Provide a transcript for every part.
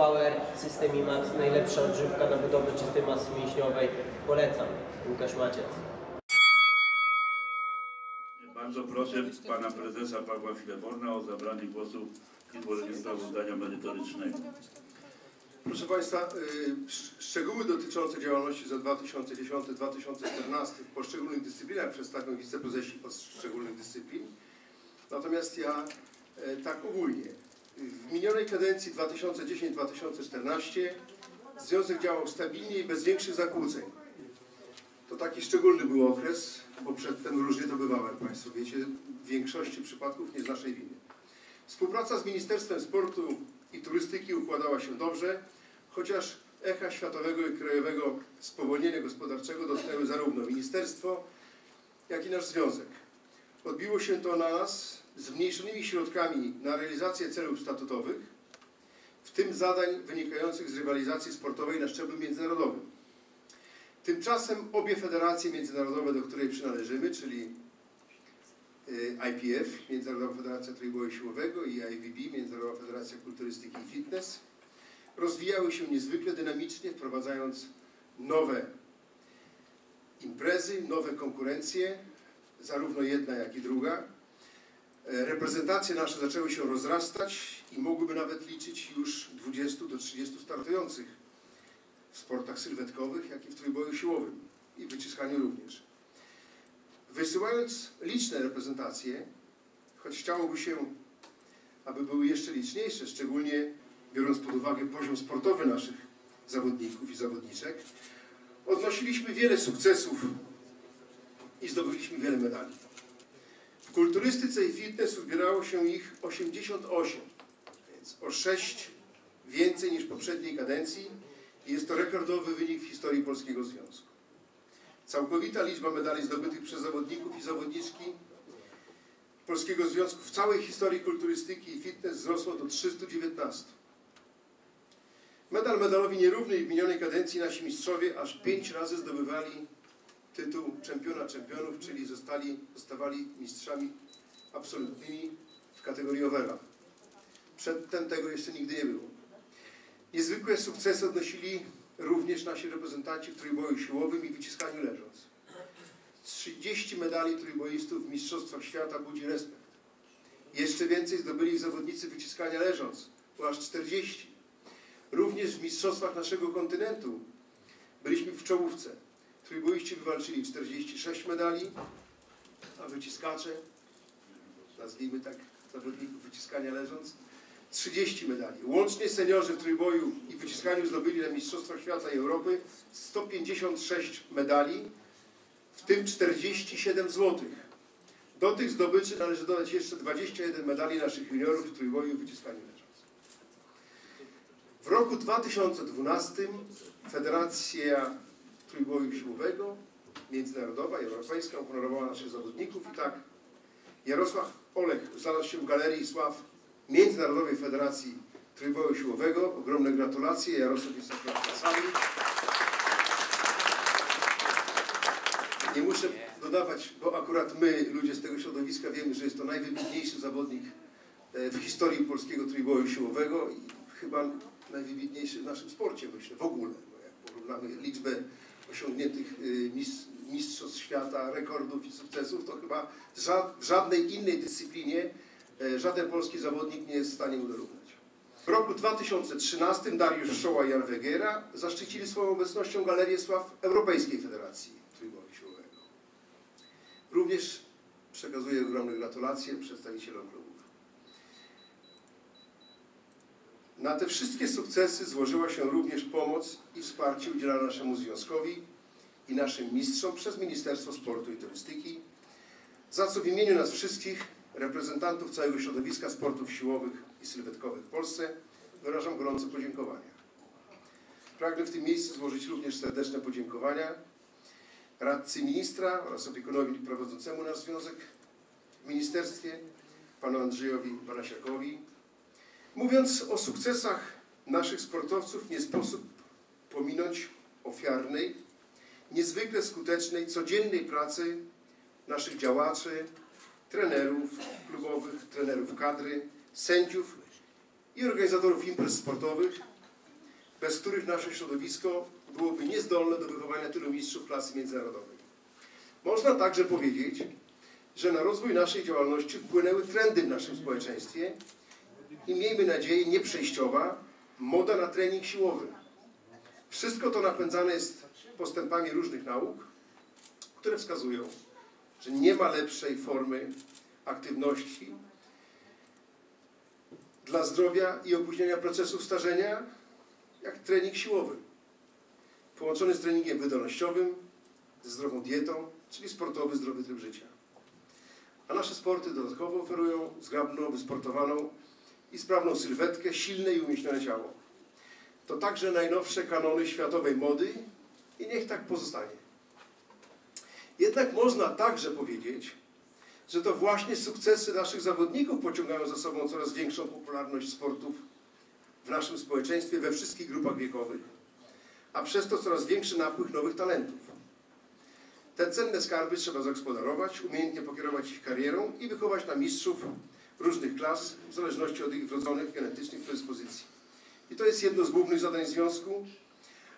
Power, System IMAX, najlepsza odżywka na budowę czystej masy mięśniowej. Polecam. Łukasz Maciec. Bardzo proszę pana prezesa Pawła Fileborna o zabranie głosu i złożenie sprawozdania merytorycznego. Proszę Państwa, y, sz- szczegóły dotyczące działalności za 2010-2014 w poszczególnych dyscyplinach przedstawią wiceprezesi poszczególnych dyscyplin. Natomiast ja e, tak ogólnie. W minionej kadencji 2010-2014 Związek działał stabilnie i bez większych zakłóceń. To taki szczególny był okres, bo przedtem różnie to bywało, jak Państwo wiecie, w większości przypadków nie z naszej winy. Współpraca z Ministerstwem Sportu i Turystyki układała się dobrze, chociaż echa światowego i krajowego spowolnienia gospodarczego dotknęły zarówno ministerstwo, jak i nasz związek. Odbiło się to na nas zmniejszonymi środkami na realizację celów statutowych, w tym zadań wynikających z rywalizacji sportowej na szczeblu międzynarodowym. Tymczasem obie federacje międzynarodowe, do której przynależymy, czyli y, IPF, Międzynarodowa Federacja Trójboju Siłowego i IFBB, Międzynarodowa Federacja Kulturystyki i Fitness, rozwijały się niezwykle dynamicznie, wprowadzając nowe imprezy, nowe konkurencje, zarówno jedna, jak i druga. E, Reprezentacje nasze zaczęły się rozrastać i mogłyby nawet liczyć już 20 do 30 startujących w sportach sylwetkowych, jak i w trójboju siłowym i wyciskaniu również. Wysyłając liczne reprezentacje, choć chciałoby się, aby były jeszcze liczniejsze, szczególnie biorąc pod uwagę poziom sportowy naszych zawodników i zawodniczek, odnosiliśmy wiele sukcesów i zdobyliśmy wiele medali. W kulturystyce i fitness zbierało się ich 88, więc o 6 więcej niż poprzedniej kadencji i jest to rekordowy wynik w historii Polskiego Związku. Całkowita liczba medali zdobytych przez zawodników i zawodniczki Polskiego Związku w całej historii kulturystyki i fitness wzrosła do 319. Medal medalowi nierówny w minionej kadencji nasi mistrzowie aż pięć razy zdobywali tytuł czempiona czempionów, czyli zostali, zostawali mistrzami absolutnymi w kategorii overall. Przedtem tego jeszcze nigdy nie było. Niezwykłe sukcesy odnosili również nasi reprezentanci w trójboju siłowym i wyciskaniu leżąc. 30 medali trójboistów w Mistrzostwach Świata budzi respekt. Jeszcze więcej zdobyli zawodnicy wyciskania leżąc, bo aż 40. Również w Mistrzostwach naszego kontynentu byliśmy w czołówce. Trójboiści wywalczyli 46 medali, a wyciskacze, nazwijmy tak zawodników wyciskania leżąc, 30 medali. Łącznie seniorzy w trójboju i wyciskaniu zdobyli na Mistrzostwach Świata i Europy 156 medali, w tym 47 złotych. Do tych zdobyczy należy dodać jeszcze 21 medali naszych juniorów w trójboju i wyciskaniu leżąc. W roku 2012 Federacja Trójboju Siłowego, międzynarodowa europejska uhonorowała naszych zawodników i tak Jarosław Olech znalazł się w Galerii Sław Międzynarodowej Federacji Trójboju Siłowego. Ogromne gratulacje. Jarosław jest sali. Nie muszę dodawać, bo akurat my, ludzie z tego środowiska, wiemy, że jest to najwybitniejszy zawodnik e, w historii polskiego trójboju siłowego i chyba najwybitniejszy w naszym sporcie, myślę, w ogóle. Bo jak porównamy liczbę osiągniętych y, mis- mistrzostw świata, rekordów i sukcesów, to chyba w żadnej innej dyscyplinie e, żaden polski zawodnik nie jest w stanie mu dorównać. W roku 2013 Dariusz Szoła i Jan Wegera zaszczycili swoją obecnością Galerię Sław Europejskiej Federacji Trójboju Siłowego. Również przekazuję ogromne gratulacje przedstawicielom klubów. Na te wszystkie sukcesy złożyła się również pomoc i wsparcie udzielane naszemu związkowi i naszym mistrzom przez Ministerstwo Sportu i Turystyki, za co w imieniu nas wszystkich, reprezentantów całego środowiska sportów siłowych i sylwetkowych w Polsce, wyrażam gorące podziękowania. Pragnę w tym miejscu złożyć również serdeczne podziękowania radcy ministra oraz opiekunowi prowadzącemu nasz związek w ministerstwie, panu Andrzejowi Banasiakowi, Mówiąc o sukcesach naszych sportowców, nie sposób pominąć ofiarnej, niezwykle skutecznej, codziennej pracy naszych działaczy, trenerów klubowych, trenerów kadry, sędziów i organizatorów imprez sportowych, bez których nasze środowisko byłoby niezdolne do wychowania tylu mistrzów klasy międzynarodowej. Można także powiedzieć, że na rozwój naszej działalności wpłynęły trendy w naszym społeczeństwie i miejmy nadzieję nieprzejściowa moda na trening siłowy. Wszystko to napędzane jest postępami różnych nauk, które wskazują, że nie ma lepszej formy aktywności dla zdrowia i opóźnienia procesów starzenia, jak trening siłowy. Połączony z treningiem wydolnościowym, ze zdrową dietą, czyli sportowy, zdrowy tryb życia. A nasze sporty dodatkowo oferują zgrabną, wysportowaną i sprawną sylwetkę, silne i umieśnione ciało. To także najnowsze kanony światowej mody i niech tak pozostanie. Jednak można także powiedzieć, że to właśnie sukcesy naszych zawodników pociągają za sobą coraz większą popularność sportów w naszym społeczeństwie we wszystkich grupach wiekowych, a przez to coraz większy napływ nowych talentów. Te cenne skarby trzeba zagospodarować, umiejętnie pokierować ich karierą i wychować na mistrzów różnych klas w zależności od ich wrodzonych genetycznych predyspozycji. I to jest jedno z głównych zadań związku.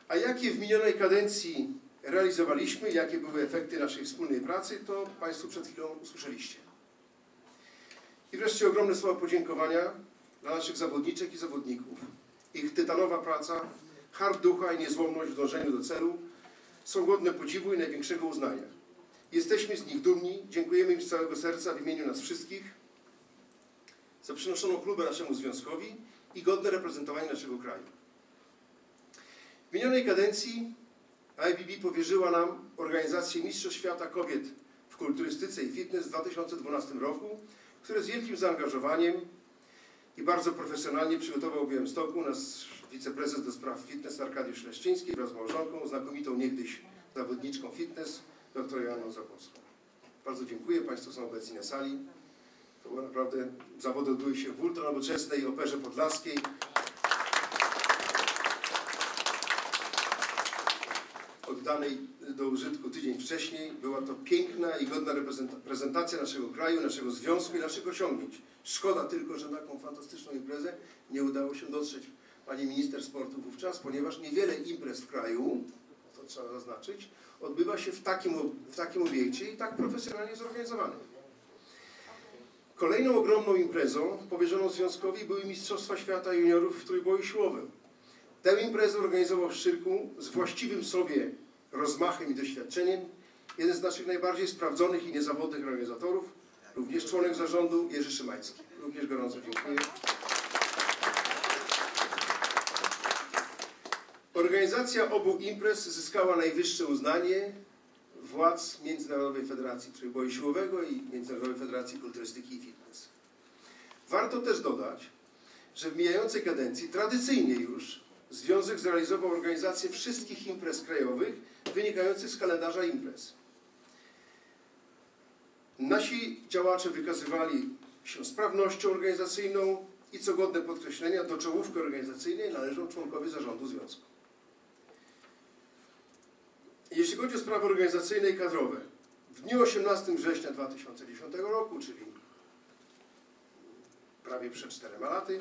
A jakie w minionej kadencji realizowaliśmy, jakie były efekty naszej wspólnej pracy, to Państwo przed chwilą usłyszeliście. I wreszcie ogromne słowa podziękowania dla naszych zawodniczek i zawodników. Ich tytanowa praca, hart ducha i niezłomność w dążeniu do celu są godne podziwu i największego uznania. Jesteśmy z nich dumni, dziękujemy im z całego serca w imieniu nas wszystkich za przynoszoną klubę naszemu związkowi i godne reprezentowanie naszego kraju. W minionej kadencji IBB powierzyła nam organizację Mistrzostw Świata Kobiet w kulturystyce i fitness w 2012 roku, które z wielkim zaangażowaniem i bardzo profesjonalnie przygotował w Białymstoku nasz wiceprezes do spraw fitness Arkadiusz Leszczyński wraz z małżonką, znakomitą niegdyś zawodniczką fitness, dr Joanną Zapolską. Bardzo dziękuję, Państwo są obecni na sali. To było naprawdę, zawody odbyły się w ultranowoczesnej operze podlaskiej. oddanej do użytku tydzień wcześniej. Była to piękna i godna reprezenta- prezentacja naszego kraju, naszego związku i naszych osiągnięć. Szkoda tylko, że na taką fantastyczną imprezę nie udało się dotrzeć pani minister sportu wówczas, ponieważ niewiele imprez w kraju, to trzeba zaznaczyć, odbywa się w takim, w takim obiekcie i tak profesjonalnie zorganizowanym. Kolejną ogromną imprezą powierzoną związkowi były Mistrzostwa Świata Juniorów w trójboju siłowym. Tę imprezę organizował w Szczyrku z właściwym sobie rozmachem i doświadczeniem jeden z naszych najbardziej sprawdzonych i niezawodnych organizatorów, również członek zarządu Jerzy Szymański. Również gorąco dziękuję. Organizacja obu imprez zyskała najwyższe uznanie władz Międzynarodowej Federacji Trójboju Siłowego i Międzynarodowej Federacji Kulturystyki i Fitness. Warto też dodać, że w mijającej kadencji tradycyjnie już Związek zrealizował organizację wszystkich imprez krajowych wynikających z kalendarza imprez. Nasi działacze wykazywali się sprawnością organizacyjną i co godne podkreślenia, do czołówki organizacyjnej należą członkowie zarządu związku. Jeśli chodzi o sprawy organizacyjne i kadrowe, w dniu 18 września 2010 roku, czyli prawie przed czterema laty,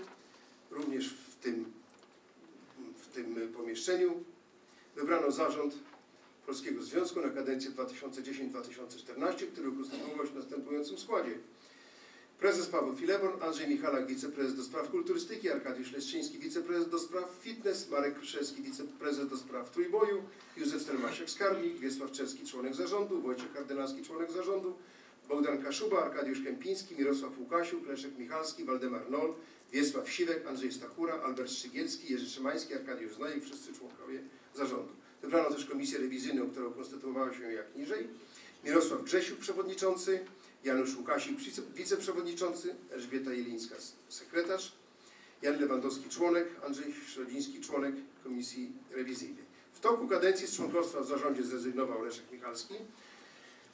również w tym w tym pomieszczeniu. Wybrano zarząd Polskiego Związku na kadencję 2010-2014, który ukonstytuował się w następującym składzie. Prezes Paweł Fileborn, Andrzej Michalak, wiceprezes do spraw kulturystyki, Arkadiusz Leszczyński, wiceprezes do spraw fitness, Marek Kruszewski, wiceprezes do spraw trójboju, Józef Stelmasiak, skarbnik, Wiesław Czerski, członek zarządu, Wojciech Kardynalski, członek zarządu, Bogdan Kaszuba, Arkadiusz Kępiński, Mirosław Łukasiuk, Leszek Michalski, Waldemar Nol, Wiesław Siwek, Andrzej Stachura, Albert Szczygielski, Jerzy Szymański, Arkadiusz Znajek, wszyscy członkowie zarządu. Wybrano też komisję rewizyjną, która konstytuowała się jak niżej. Mirosław Grzesiuk, przewodniczący, Janusz Łukasik, wice- wiceprzewodniczący, Elżbieta Jelińska, sekretarz, Jan Lewandowski, członek, Andrzej Środziński, członek komisji rewizyjnej. W toku kadencji z członkostwa w zarządzie zrezygnował Leszek Michalski.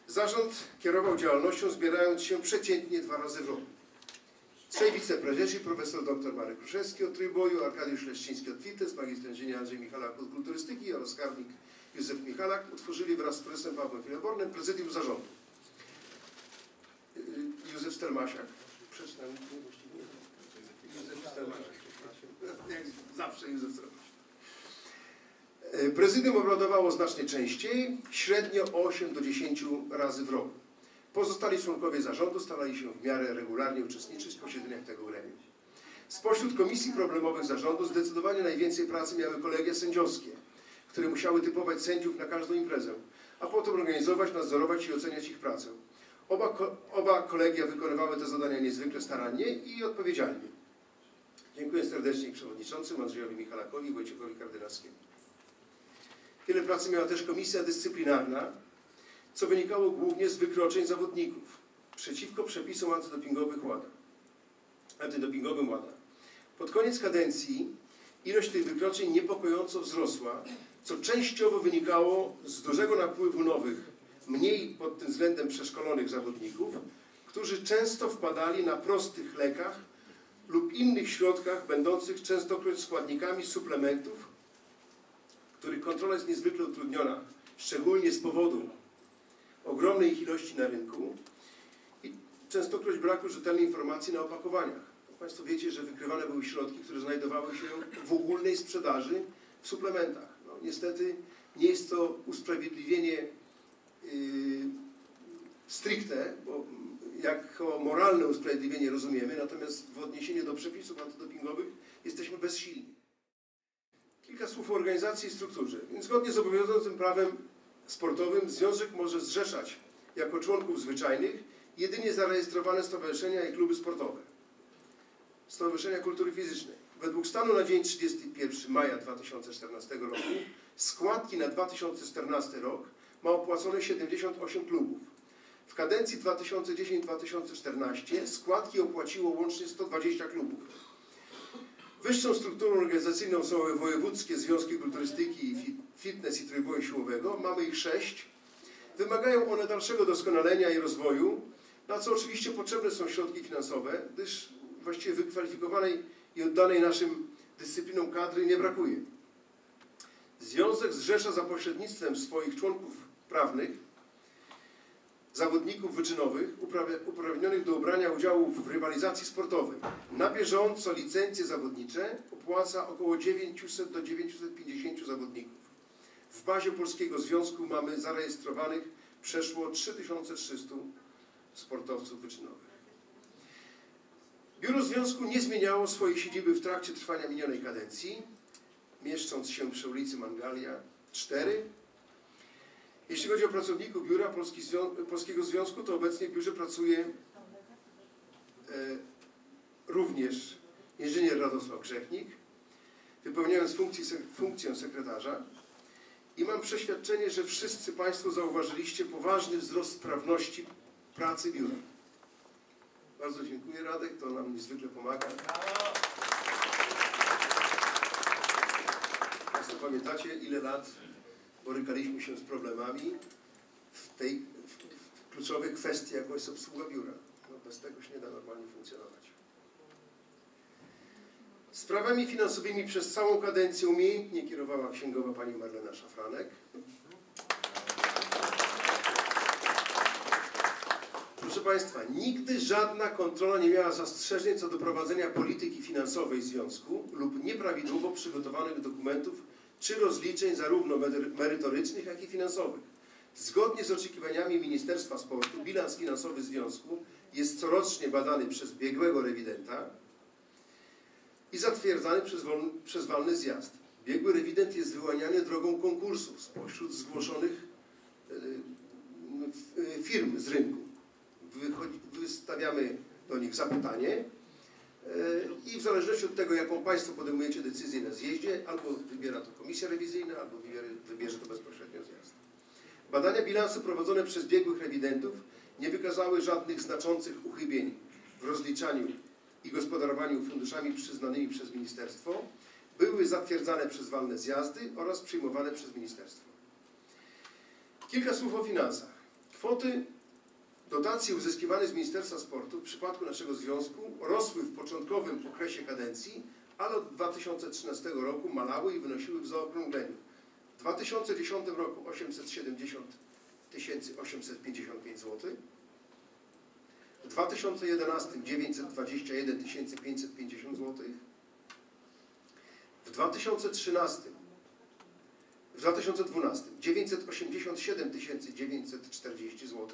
Zarząd kierował działalnością, zbierając się przeciętnie dwa razy w roku. Trzej wiceprezesi, profesor dr Marek Kruszewski od Trójboju, Arkadiusz Leszczyński od FITES, magister inżynier Andrzej Michalak od Kulturystyki oraz skarbnik Józef Michalak utworzyli wraz z prezesem Pawłem Filebornem prezydium zarządu. Józef Stelmasiak. Przeczytam właściwie. Józef Stelmasiak. Jak zawsze Józef Stelmasiak. E, Prezydium obradowało znacznie częściej, średnio 8 do 10 razy w roku. Pozostali członkowie zarządu starali się w miarę regularnie uczestniczyć w posiedzeniach tego gremium. Spośród komisji problemowych zarządu zdecydowanie najwięcej pracy miały kolegia sędziowskie, które musiały typować sędziów na każdą imprezę, a potem organizować, nadzorować i oceniać ich pracę. Oba, oba kolegia wykonywały te zadania niezwykle starannie i odpowiedzialnie. Dziękuję serdecznie przewodniczącym Andrzejowi Michalakowi i Wojciechowi Kardynalskiemu. Wiele pracy miała też komisja dyscyplinarna, co wynikało głównie z wykroczeń zawodników przeciwko przepisom antydopingowych WADA. Antydopingowym WADA. Pod koniec kadencji ilość tych wykroczeń niepokojąco wzrosła, co częściowo wynikało z dużego napływu nowych, mniej pod tym względem przeszkolonych zawodników, którzy często wpadali na prostych lekach lub innych środkach będących częstokroć składnikami suplementów, których kontrola jest niezwykle utrudniona, szczególnie z powodu ogromnej ich ilości na rynku i częstokroć braku rzetelnej informacji na opakowaniach. Państwo wiecie, że wykrywane były środki, które znajdowały się w ogólnej sprzedaży w suplementach. No, niestety nie jest to usprawiedliwienie stricte, bo jako moralne usprawiedliwienie rozumiemy, natomiast w odniesieniu do przepisów antydopingowych jesteśmy bezsilni. Kilka słów o organizacji i strukturze. Więc zgodnie z obowiązującym prawem sportowym związek może zrzeszać jako członków zwyczajnych jedynie zarejestrowane stowarzyszenia i kluby sportowe. Stowarzyszenia Kultury Fizycznej. Według stanu na dzień 31 maja 2014 roku składki na 2014 rok ma opłacone 78 klubów. W kadencji 2010-2014 składki opłaciło łącznie 120 klubów. Wyższą strukturą organizacyjną są wojewódzkie związki kulturystyki fitness i trójboju siłowego. Mamy ich sześć. Wymagają one dalszego doskonalenia i rozwoju, na co oczywiście potrzebne są środki finansowe, gdyż właściwie wykwalifikowanej i oddanej naszym dyscyplinom kadry nie brakuje. Związek zrzesza za pośrednictwem swoich członków prawnych zawodników wyczynowych uprawnionych do brania udziału w rywalizacji sportowej. Na bieżąco licencje zawodnicze opłaca około 900 do 950 zawodników. W bazie Polskiego Związku mamy zarejestrowanych przeszło 3300 sportowców wyczynowych. Biuro Związku nie zmieniało swojej siedziby w trakcie trwania minionej kadencji, mieszcząc się przy ulicy Mangalia 4. Jeśli chodzi o pracowników Biura Polski Zwią- Polskiego Związku, to obecnie w biurze pracuje e, również inżynier Radosław Grzechnik, wypełniając funkcję, funkcję sekretarza. I mam przeświadczenie, że wszyscy Państwo zauważyliście poważny wzrost sprawności pracy biura. Bardzo dziękuję Radek, to nam niezwykle pomaga. Państwo pamiętacie, ile lat borykaliśmy się z problemami w tej w, kluczowej kwestii, jaką jest obsługa biura. No, bez tego się nie da normalnie funkcjonować. Sprawami finansowymi przez całą kadencję umiejętnie kierowała księgowa pani Marlena Szafranek. Proszę Państwa, nigdy żadna kontrola nie miała zastrzeżeń co do prowadzenia polityki finansowej związku lub nieprawidłowo przygotowanych dokumentów czy rozliczeń zarówno mery- merytorycznych, jak i finansowych. Zgodnie z oczekiwaniami Ministerstwa Sportu bilans finansowy związku jest corocznie badany przez biegłego rewidenta i zatwierdzany przez, wolny, przez walny zjazd. Biegły rewident jest wyłaniany drogą konkursu spośród zgłoszonych e, e, firm z rynku. Wychodzi, wystawiamy do nich zapytanie i w zależności od tego, jaką Państwo podejmujecie decyzję na zjeździe, albo wybiera to komisja rewizyjna, albo wybierze, to bezpośrednio zjazd. Badania bilansu prowadzone przez biegłych rewidentów nie wykazały żadnych znaczących uchybień w rozliczaniu i gospodarowaniu funduszami przyznanymi przez ministerstwo, były zatwierdzane przez walne zjazdy oraz przyjmowane przez ministerstwo. Kilka słów o finansach. Kwoty dotacji uzyskiwane z Ministerstwa Sportu w przypadku naszego związku rosły w początkowym okresie kadencji, ale od 2013 roku malały i wynosiły w zaokrągleniu. W 2010 roku 870 855 zł, w 2011 921 550 zł, w 2013 w 2012 987 940 zł,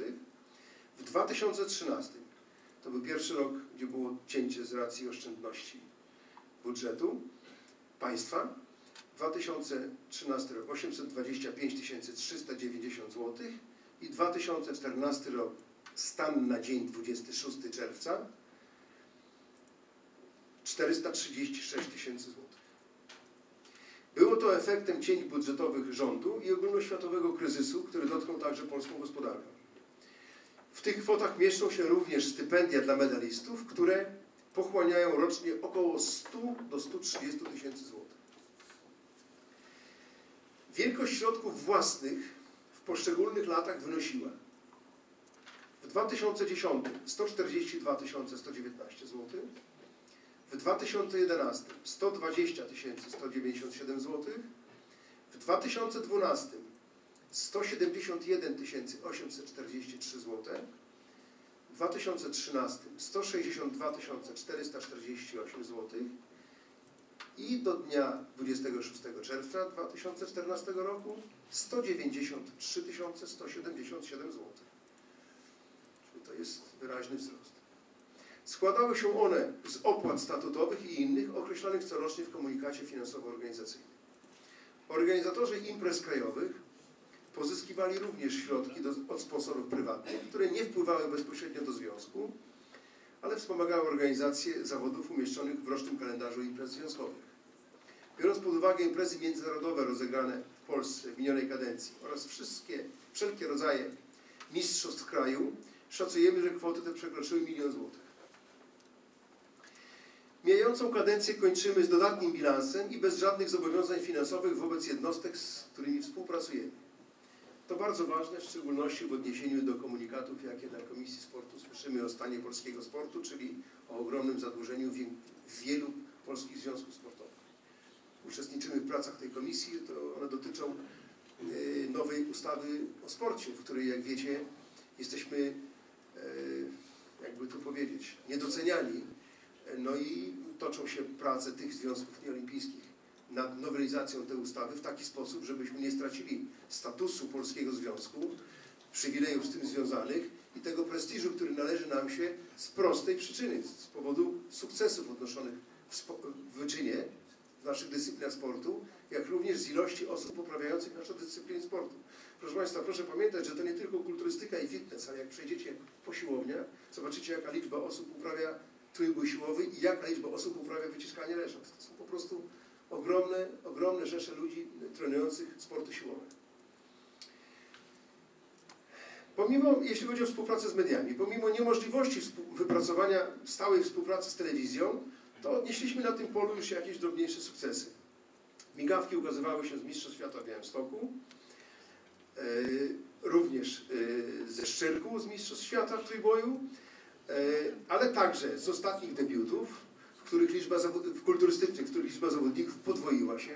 w 2013 to był pierwszy rok, gdzie było cięcie z racji oszczędności budżetu państwa. 2013 rok 825 390 zł i 2014 rok stan na dzień 26 czerwca 436 tysięcy złotych. Było to efektem cięć budżetowych rządu i ogólnoświatowego kryzysu, który dotknął także polską gospodarkę. Tych kwotach mieszczą się również stypendia dla medalistów, które pochłaniają rocznie około 100 do 130 tysięcy złotych. Wielkość środków własnych w poszczególnych latach wynosiła w 2010 142 119 zł, w 2011 120 197 zł, w 2012 171 843 zł, w 2013 162 448 zł i do dnia 26 czerwca 2014 roku 193 177 zł. Czyli to jest wyraźny wzrost. Składały się one z opłat statutowych i innych określonych corocznie w komunikacie finansowo-organizacyjnym. Organizatorzy imprez krajowych pozyskiwali również środki do, od sponsorów prywatnych, które nie wpływały bezpośrednio do związku, ale wspomagały organizację zawodów umieszczonych w rocznym kalendarzu imprez związkowych. Biorąc pod uwagę imprezy międzynarodowe rozegrane w Polsce w minionej kadencji oraz wszystkie, wszelkie rodzaje mistrzostw kraju, szacujemy, że kwoty te przekroczyły milion złotych. Mijającą kadencję kończymy z dodatnim bilansem i bez żadnych zobowiązań finansowych wobec jednostek, z którymi współpracujemy. To bardzo ważne, w szczególności w odniesieniu do komunikatów, jakie na Komisji Sportu słyszymy o stanie polskiego sportu, czyli o ogromnym zadłużeniu wie- wielu polskich związków sportowych. Uczestniczymy w pracach tej komisji, to one dotyczą e, nowej ustawy o sporcie, w której, jak wiecie, jesteśmy, e, jakby to powiedzieć, niedoceniani. No i toczą się prace tych związków nieolimpijskich nad nowelizacją tej ustawy w taki sposób, żebyśmy nie stracili statusu polskiego związku, przywilejów z tym związanych i tego prestiżu, który należy nam się z prostej przyczyny, z powodu sukcesów odnoszonych w, w wyczynie w naszych dyscyplinach sportu, jak również z ilości osób uprawiających nasze dyscypliny sportu. Proszę Państwa, proszę pamiętać, że to nie tylko kulturystyka i fitness, ale jak przejdziecie po siłowniach, zobaczycie jaka liczba osób uprawia trójbój siłowy i jaka liczba osób uprawia wyciskanie leżąc. To są po prostu ogromne, ogromne rzesze ludzi trenujących sporty siłowe. Pomimo, jeśli chodzi o współpracę z mediami, pomimo niemożliwości wypracowania stałej współpracy z telewizją, to odnieśliśmy na tym polu już jakieś drobniejsze sukcesy. Migawki ukazywały się z Mistrzostw Świata w Białymstoku, e, również e, ze Szczyrku z Mistrzostw Świata w trójboju, e, ale także z ostatnich debiutów, których liczba zawod- kulturystycznych, w których liczba zawodników podwoiła się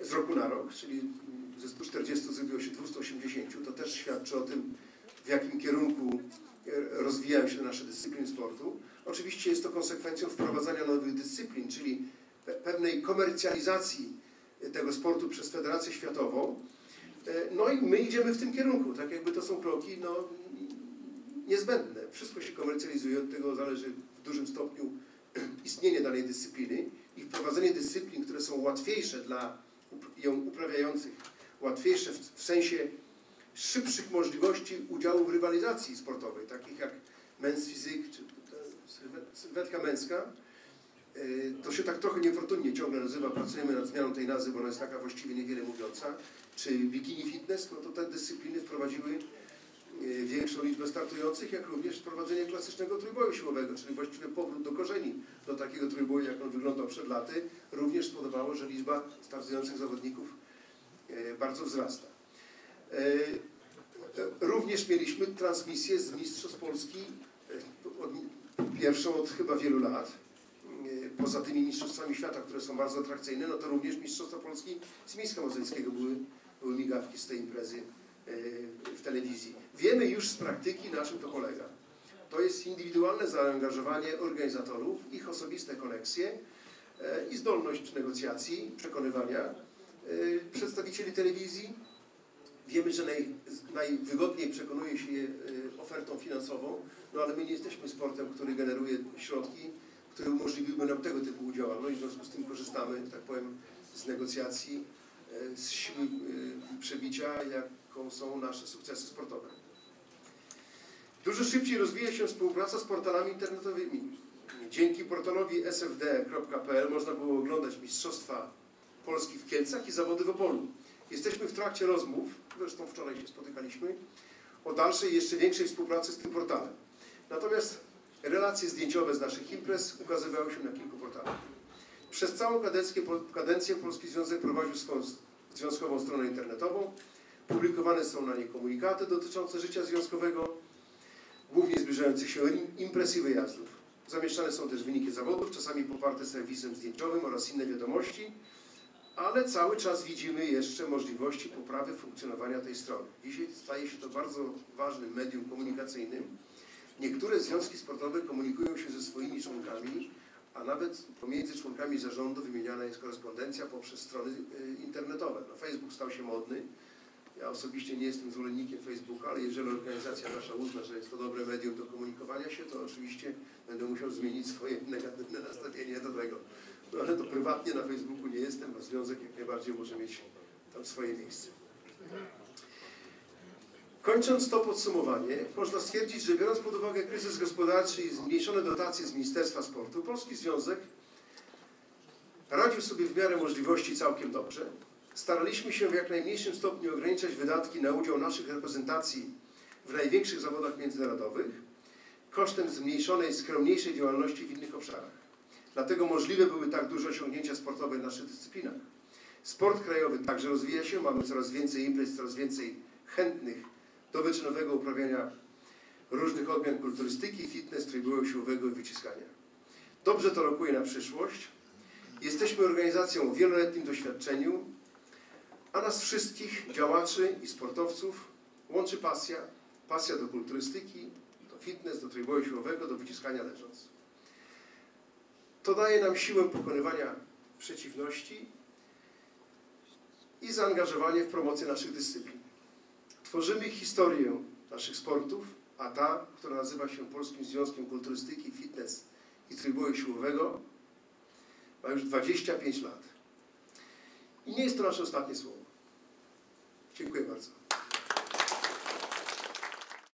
z roku na rok, czyli ze 140 zrobiło się 280. To też świadczy o tym, w jakim kierunku rozwijają się nasze dyscypliny sportu. Oczywiście jest to konsekwencją wprowadzania nowych dyscyplin, czyli pe- pewnej komercjalizacji tego sportu przez Federację Światową. E, No i my idziemy w tym kierunku, tak jakby to są kroki no, niezbędne. Wszystko się komercjalizuje, od tego zależy w dużym stopniu istnienie danej dyscypliny i wprowadzenie dyscyplin, które są łatwiejsze dla ją uprawiających, łatwiejsze w, sensie szybszych możliwości udziału w rywalizacji sportowej, takich jak Men's Physique czy sylwe- sylwetka męska. Yy, To się tak trochę niefortunnie ciągle nazywa, pracujemy nad zmianą tej nazwy, bo ona jest taka właściwie niewiele mówiąca. Czy bikini fitness, no to te dyscypliny wprowadziły większą liczbę startujących, jak również wprowadzenie klasycznego trójboju siłowego, czyli właściwie powrót do korzeni, do takiego trójboju, jak on wyglądał przed laty, również spowodowało, że liczba startujących zawodników yy, bardzo wzrasta. Yy, Również mieliśmy transmisję z Mistrzostw Polski, pierwszą od chyba wielu lat. Poza tymi Mistrzostwami Świata, które są bardzo atrakcyjne, no to również Mistrzostwa Polski z Mińska Mazowieckiego były, były migawki z tej imprezy w telewizji. Wiemy już z praktyki, na czym to polega. To jest indywidualne zaangażowanie organizatorów, ich osobiste koneksje yy, i zdolność negocjacji, przekonywania y, przedstawicieli telewizji. Wiemy, że naj, najwygodniej przekonuje się je ofertą finansową, no ale my nie jesteśmy sportem, który generuje środki, które umożliwiłyby nam tego typu udziałalność. W związku z tym korzystamy, tak powiem, z negocjacji, y, z siły przebicia, jaką są nasze sukcesy sportowe. Dużo szybciej rozwija się współpraca z portalami internetowymi. Dzięki portalowi sfd.pl można było oglądać Mistrzostwa Polski w Kielcach i zawody w Opolu. Jesteśmy w trakcie rozmów, zresztą wczoraj się spotykaliśmy, o dalszej, jeszcze większej współpracy z tym portalem. Natomiast relacje zdjęciowe z naszych imprez ukazywały się na kilku portalach. Przez całą kadencję, Polski Związek prowadził swoją związkową stronę internetową. Publikowane są na niej komunikaty dotyczące życia związkowego, zbliżających się im- imprez i wyjazdów. Zamieszczane są też wyniki zawodów, czasami poparte serwisem zdjęciowym oraz inne wiadomości, ale cały czas widzimy jeszcze możliwości poprawy funkcjonowania tej strony. Dzisiaj staje się to bardzo ważnym medium komunikacyjnym. Niektóre związki sportowe komunikują się ze swoimi członkami, a nawet pomiędzy członkami zarządu wymieniana jest korespondencja poprzez strony y, internetowe. No, Facebook stał się modny. Ja osobiście nie jestem zwolennikiem Facebooka, ale jeżeli organizacja nasza uzna, że jest to dobre medium do komunikowania się, to oczywiście będę musiał zmienić swoje negatywne nastawienie do tego. No, ale to prywatnie na Facebooku nie jestem, a związek jak najbardziej może mieć tam swoje miejsce. Kończąc to podsumowanie, można stwierdzić, że biorąc pod uwagę kryzys gospodarczy i zmniejszone dotacje z Ministerstwa Sportu, Polski Związek radził sobie w miarę możliwości całkiem dobrze. Staraliśmy się w jak najmniejszym stopniu ograniczać wydatki na udział naszych reprezentacji w największych zawodach międzynarodowych kosztem zmniejszonej, skromniejszej działalności w innych obszarach. Dlatego możliwe były tak duże osiągnięcia sportowe w naszych dyscyplinach. Sport krajowy także rozwija się, mamy coraz więcej imprez, coraz więcej chętnych do wyczynowego uprawiania różnych odmian kulturystyki, fitness, trójboju siłowego i wyciskania. Dobrze to rokuje na przyszłość. Jesteśmy organizacją o wieloletnim doświadczeniu, a nas wszystkich, działaczy i sportowców, łączy pasja, pasja do kulturystyki, do fitness, do trójboju siłowego, do wyciskania leżąc. To daje nam siłę pokonywania przeciwności i zaangażowanie w promocję naszych dyscyplin. Tworzymy historię naszych sportów, a ta, która nazywa się Polskim Związkiem Kulturystyki, Fitness i Trójboju Siłowego, ma już 25 lat. I nie jest to nasze ostatnie słowo. Dziękuję bardzo.